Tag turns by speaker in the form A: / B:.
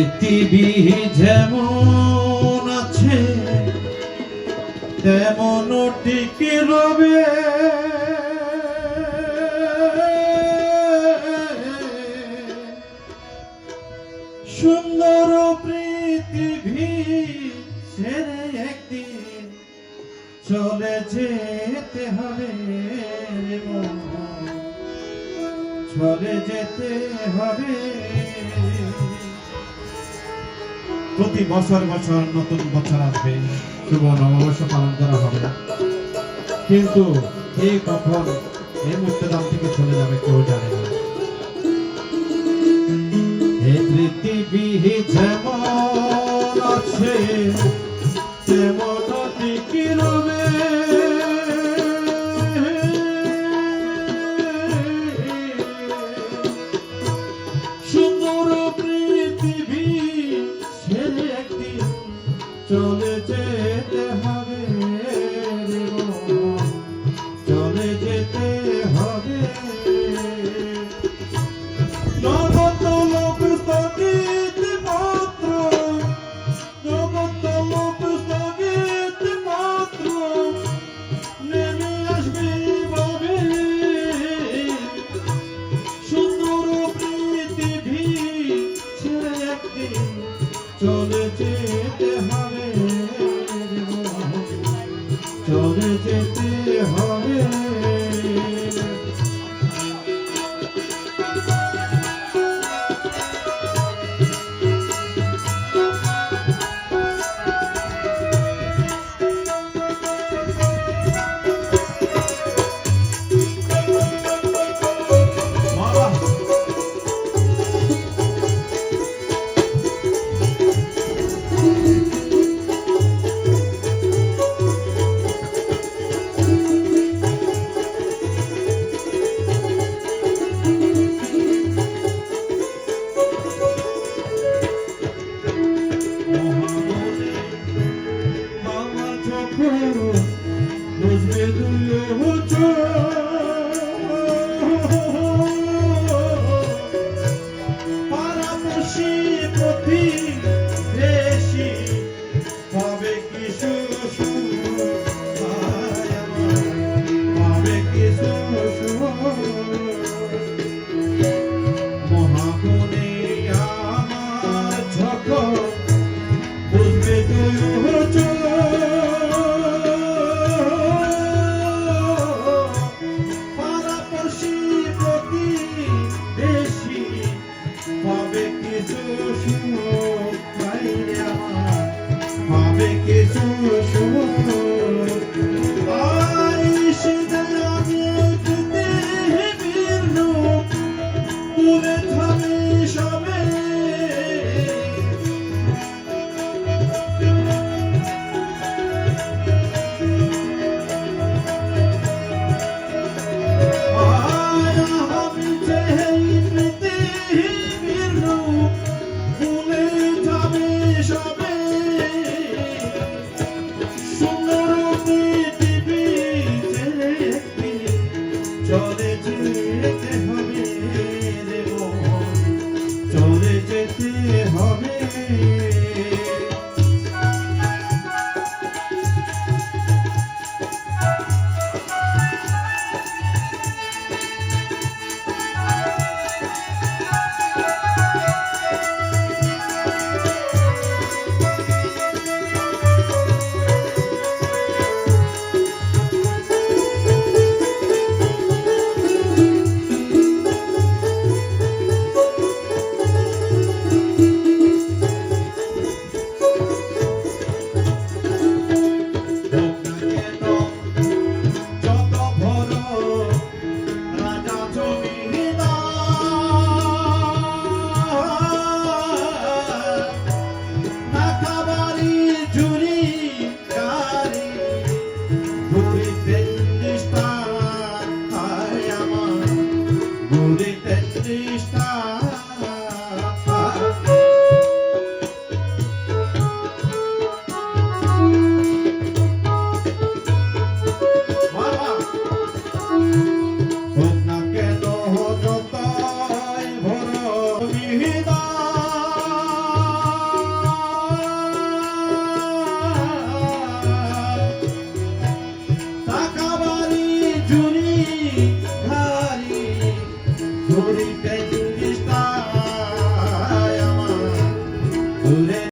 A: পৃথিবী যেমন আছে, তেমন টিকে রবে। সুন্দর পৃথিবী ছেড়ে একদিন চলে যেতে হবে চলে যেতে হবে। প্রতি বছর বছর নতুন বছর আসবে। শুভ নববর্ষ পালন করা হবে কিন্তু কে কখন এই মুক্তদান থেকে চলে যাবে কেউ জানে না। পৃথিবী যেতে হয় চলে যেতে হয়। Hey. no primeiro